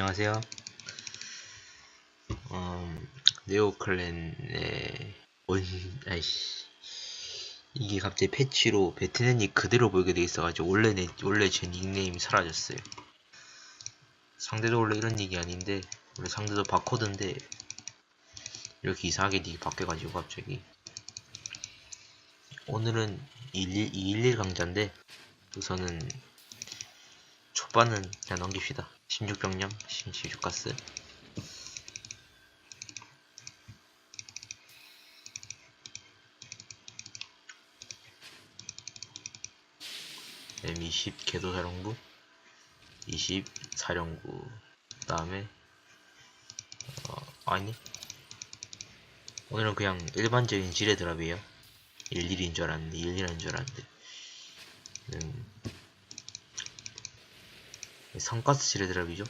안녕하세요. 음, 네오클랜의 원, 아이씨. 이게 갑자기 패치로 베트넷이 그대로 보이게 돼 있어가지고 원래 내, 원래 제 닉네임이 사라졌어요. 상대도 원래 이런 닉이 아닌데 원래 상대도 바코드인데 이렇게 이상하게 닉이 바뀌어가지고 갑자기 오늘은 211, 211 강자인데 우선은 초반은 그냥 넘깁시다. 16병령, 16가스. M20 궤도사령부, 20 사령부, 그 다음에 어, 아니? 오늘은 그냥 일반적인 지뢰 드랍이에요. 11인 줄 알았는데 11이라는 줄 알았는데. 음, 성가스 지뢰 드랍이죠.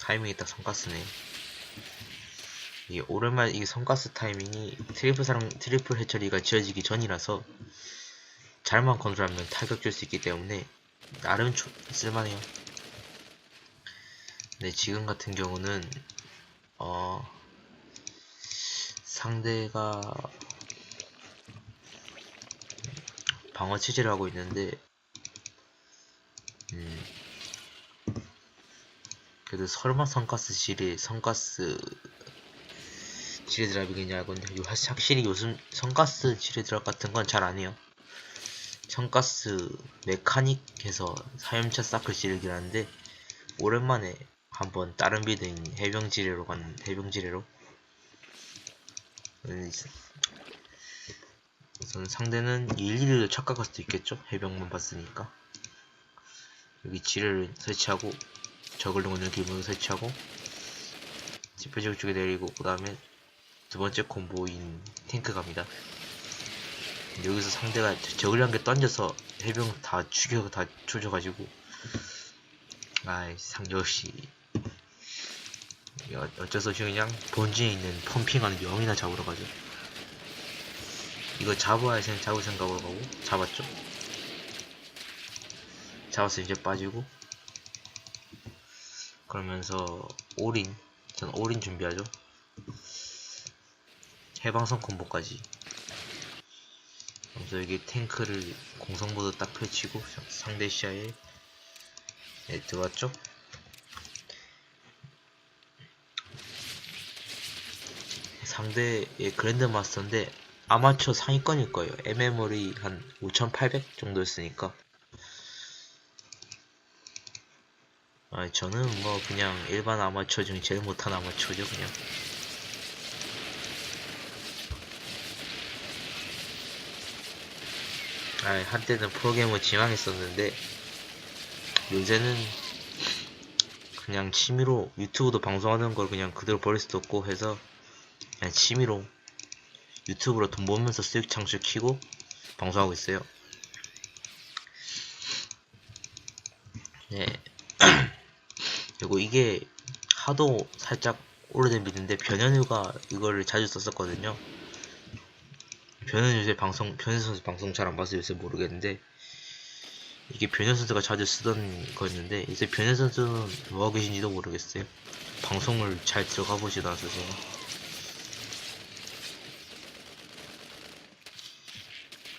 타이밍이 딱 성가스네. 이게 오랜만에 이게 성가스 타이밍이 트리플 사랑 트리플 해처리가 지어지기 전이라서 잘만 컨트롤하면 타격 줄 수 있기 때문에 나름 초, 쓸만해요. 근데 지금 같은 경우는 어 상대가 방어 체제를 하고 있는데 그래도 설마 성가스 지뢰 성가스 지뢰 드랍이겠냐고 근데 요- 확실히 요즘 성가스 지뢰 드랍 같은 건잘안 해요. 성가스 메카닉에서 사염차 사클 지르긴 하는데 오랜만에 한번 다른 빌드인 해병 지뢰로 간 해병 지뢰로? 음, 우선 상대는 111도 착각할 수도 있겠죠? 해병만 봤으니까. 여기 지뢰를 설치하고 저글링을 기본으로 설치하고 지표적 쪽에 내리고 그 다음에 두 번째 콤보인 탱크 갑니다. 여기서 상대가 저글링 한개 던져서 해병 다 죽여 다 조져가지고. 아이 상 역시. 어- 어쩔 수 없이 그냥 본진에 있는 펌핑하는 영이나 잡으러 가죠. 이거 잡아야 생 잡을 생각으로 가고 잡았죠? 잡았어 이제 빠지고 그러면서 올인 전 올인 준비하죠. 해방선 콤보까지. 그래서 여기 탱크를 공성모드 딱 펼치고 상- 상대 시야에 네, 들어왔죠? 상대의 그랜드 마스터인데 아마추어 상위권일 거예요. MMR이 한 5800 정도였으니까 아, 저는 뭐 그냥 일반 아마추어 중에 제일 못한 아마추어죠 그냥 아, 한때는 프로게이머 지망했었는데 요새는 그냥 취미로 유튜브도 방송하는 걸 그냥 그대로 버릴 수도 없고 해서 그냥 취미로 유튜브로 돈 벌면서 수익 창출 키고 방송하고 있어요. 네. 그리고 이게 하도 살짝 오래된 비디오인데 변현우가 이거를 자주 썼었거든요. 변현 요새 방송 변현 선수 방송 잘 안 봐서 요새 모르겠는데 이게 변현 선수가 자주 쓰던 거였는데 이제 변현 선수는 뭐 하고 계신지도 모르겠어요. 방송을 잘 들어가 보지도 않아서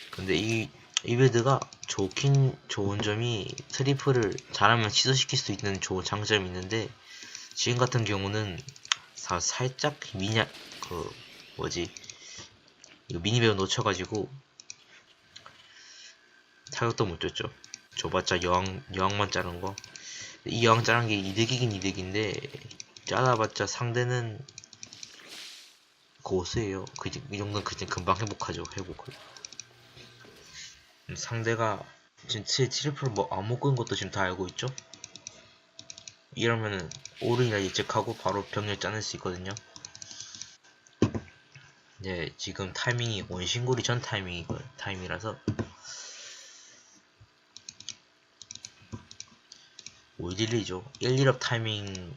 근데 이 이베드가 좋긴 좋은 점이 트리플을 잘하면 취소시킬 수 있는 좋은 장점이 있는데 지금 같은 경우는 사, 살짝 미냐 그 뭐지 미니배우 놓쳐가지고 타격도 못 줬죠. 줘봤자 여왕 여왕만 자른 거. 이 여왕 자른 게 이득이긴 이득인데 짜다봤자 상대는 고수예요. 그, 이 정도는 그냥 금방 회복하죠. 회복을. 음, 상대가 지금 트- 트리플 뭐안 먹고 있는 것도 지금 다 알고 있죠? 이러면은 오른이라 예측하고 바로 병력 짜낼 수 있거든요. 네, 지금 타이밍이 원신고리 전 타이밍이 타임이라서 511이죠. 1, 1업 타이밍이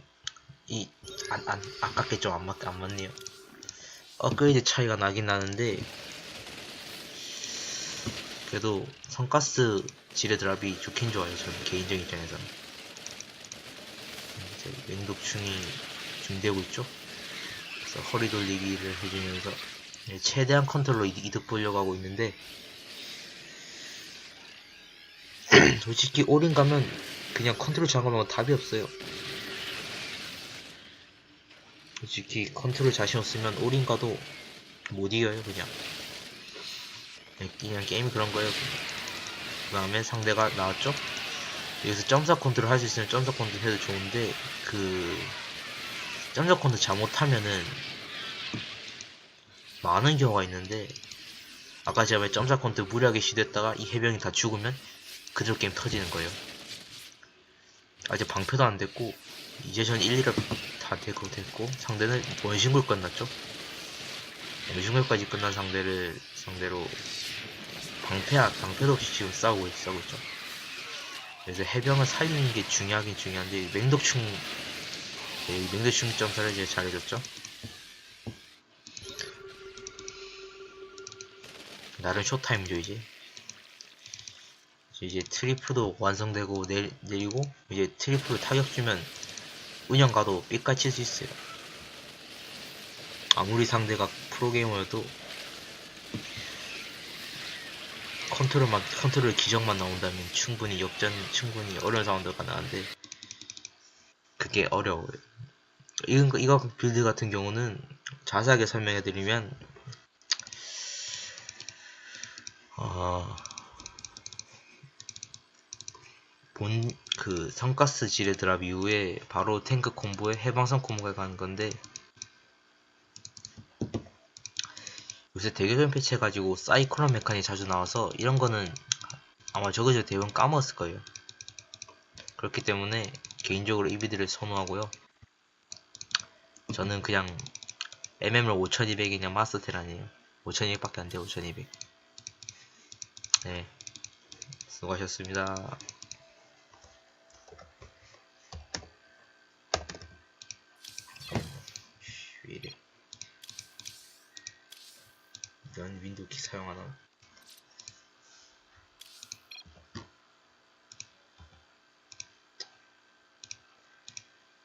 안, 안, 아깝게 좀 안 맞, 안 맞네요. 업그레이드 차이가 나긴 나는데 그래도 성가스 지뢰 드랍이 좋긴 좋아요. 저는 개인적인 입장에서는. 이제 맹독충이 중되고 있죠. 그래서 허리 돌리기를 해주면서 예, 최대한 컨트롤로 이득, 보려고 하고 있는데 솔직히 올인 가면 그냥 컨트롤 장악하면 답이 없어요. 솔직히 컨트롤 자신 없으면 올인 가도 못 이겨요 그냥. 그냥, 게임이 그런 거예요. 그 다음에 상대가 나왔죠? 여기서 점사 컨트롤 할 수 있으면 점사 컨트롤 해도 좋은데 그 점사 컨트롤 잘못하면은 많은 경우가 있는데 아까 제가 왜 점사 컨트롤 무리하게 시도했다가 이 해병이 다 죽으면 그대로 게임 터지는 거예요. 아직 방패도 안 됐고 이제 전 1, 2가 다 되고 됐고 상대는 원신골 끝났죠. 원신골까지 끝난 상대를 상대로 방패 방패도 없이 지금 싸우고 있- 싸우고 있죠. 그래서 해병을 살리는 게 중요하긴 중요한데 맹독충 네, 이 맹독충 점사를 이제 잘해줬죠. 나름 쇼타임이죠 이제. 이제 트리플도 완성되고 내, 내리고 이제 트리플 타격 주면 운영 가도 삐까 칠 수 있어요. 아무리 상대가 프로게이머여도 컨트롤만 컨트롤 기적만 나온다면 충분히 역전 충분히 어려운 상황도 가능한데 그게 어려워요. 이거 이거 빌드 같은 경우는 자세하게 설명해 드리면 어, 본그 성가스 지뢰 드랍 이후에 바로 탱크 콤보에 해방선 콤보가 가는 건데 요새 대교전 패치 해가지고 사이클론 메칸이 자주 나와서 이런 거는 아마 저그저 대부분 까먹었을 거예요. 그렇기 때문에 개인적으로 이 비드를 선호하고요. 저는 그냥 MMR 5200이 그냥 마스터 테란이에요. 5200밖에 안 돼요, 5200. 네. 수고하셨습니다. 왜 키 사용하나?